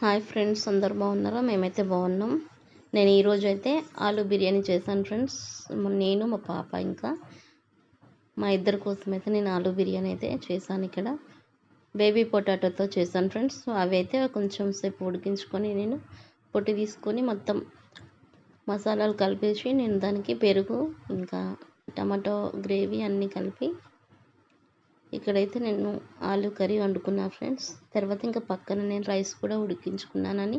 Hi friends అందరు బాగున్నారా? మేమైతే బాగున్నాం. నేను ఈరోజు అయితే ఆలు బిర్యానీ చేశాను ఫ్రెండ్స్. నేను మా పాప ఇంకా. మా ఇద్దరి కోసం అయితే నేను ఆలు బిర్యానీ అయితే చేశాను ఇక్కడ. బేబీ పొటాటోతో చేశాను ఫ్రెండ్స్. అవి అయితే కొంచెం సేపు ఉడికించుకొని నేను పొట్టి తీసుకొని మొత్తం మసాలాలు కలిపేసి నేను దానికి పెరుగు ఇంకా టమాటో గ్రేవీ అన్నీ కలిపి ఇక్కడైతే నేను ఆలు కర్రీ వండుకున్నా ఫ్రెండ్స్. తర్వాత ఇంకా పక్కన నేను రైస్ కూడా ఉడికించుకున్నానని.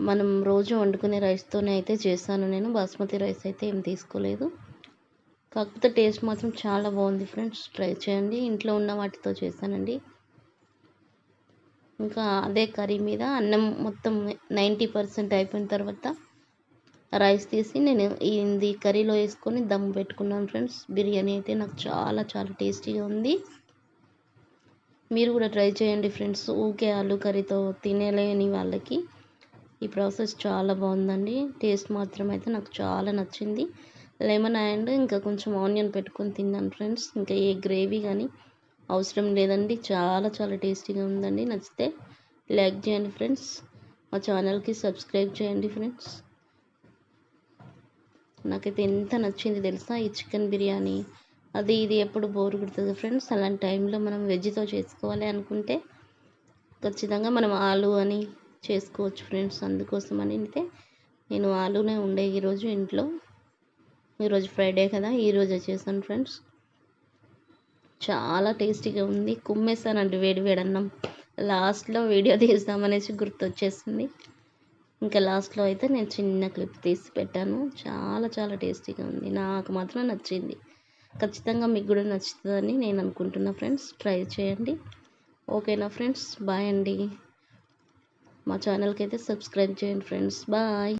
మనం రోజు వండుకునే రైస్తోనే అయితే చేశాను నేను. బాస్మతి రైస్ అయితే ఏం తీసుకోలేదు. కాకపోతే టేస్ట్ మాత్రం చాలా బాగుంది ఫ్రెండ్స్. ట్రై చేయండి. ఇంట్లో ఉన్న వాటితో చేశానండి. ఇంకా అదే కర్రీ మీద అన్నం మొత్తం నైంటీ పర్సెంట్ అయిపోయిన తర్వాత రైస్ తీసి నేను ఇది కర్రీలో వేసుకొని దమ్ పెట్టుకున్నాను ఫ్రెండ్స్. బిర్యానీ అయితే నాకు చాలా చాలా టేస్టీగా ఉంది. మీరు కూడా ట్రై చేయండి ఫ్రెండ్స్. ఊకే ఆలు కర్రీతో తినేలేని వాళ్ళకి ఈ ప్రాసెస్ చాలా బాగుందండి. టేస్ట్ మాత్రం అయితే నాకు చాలా నచ్చింది. లెమన్ అండ్ ఇంకా కొంచెం ఆనియన్ పెట్టుకొని తిన్నాను ఫ్రెండ్స్. ఇంకా ఏ గ్రేవీ కానీ అవసరం లేదండి. చాలా చాలా టేస్టీగా ఉందండి. నచ్చితే లైక్ చేయండి ఫ్రెండ్స్. మా ఛానల్కి సబ్స్క్రైబ్ చేయండి ఫ్రెండ్స్. నాకైతే ఎంత నచ్చింది తెలుసా? ఈ చికెన్ బిర్యానీ. అది ఇది ఎప్పుడు బోర్ కొడుతుంది ఫ్రెండ్స్. అలాంటి టైంలో మనం వెజ్తో చేసుకోవాలి అనుకుంటే ఖచ్చితంగా మనం ఆలు అని చేసుకోవచ్చు ఫ్రెండ్స్. అందుకోసం అని అయితే నేను ఆలునే ఉండే ఈరోజు ఇంట్లో. ఈరోజు ఫ్రైడే కదా ఈరోజే చేశాను ఫ్రెండ్స్. చాలా టేస్టీగా ఉంది. కుమ్మేసానండి వేడి వేడి అన్నం. లాస్ట్లో వీడియో తీద్దామనేసి గుర్తొచ్చేసింది. ఇంకా లాస్ట్లో అయితే నేను చిన్న క్లిప్ తీసి పెట్టాను. చాలా చాలా టేస్టీగా ఉంది. నాకు మాత్రం నచ్చింది. ఖచ్చితంగా మీకు కూడా నచ్చుతుందని నేను అనుకుంటున్నా ఫ్రెండ్స్. ట్రై చేయండి. ఓకేనా ఫ్రెండ్స్? బాయ్ అండి. మా ఛానల్కి అయితే సబ్స్క్రైబ్ చేయండి ఫ్రెండ్స్. బాయ్.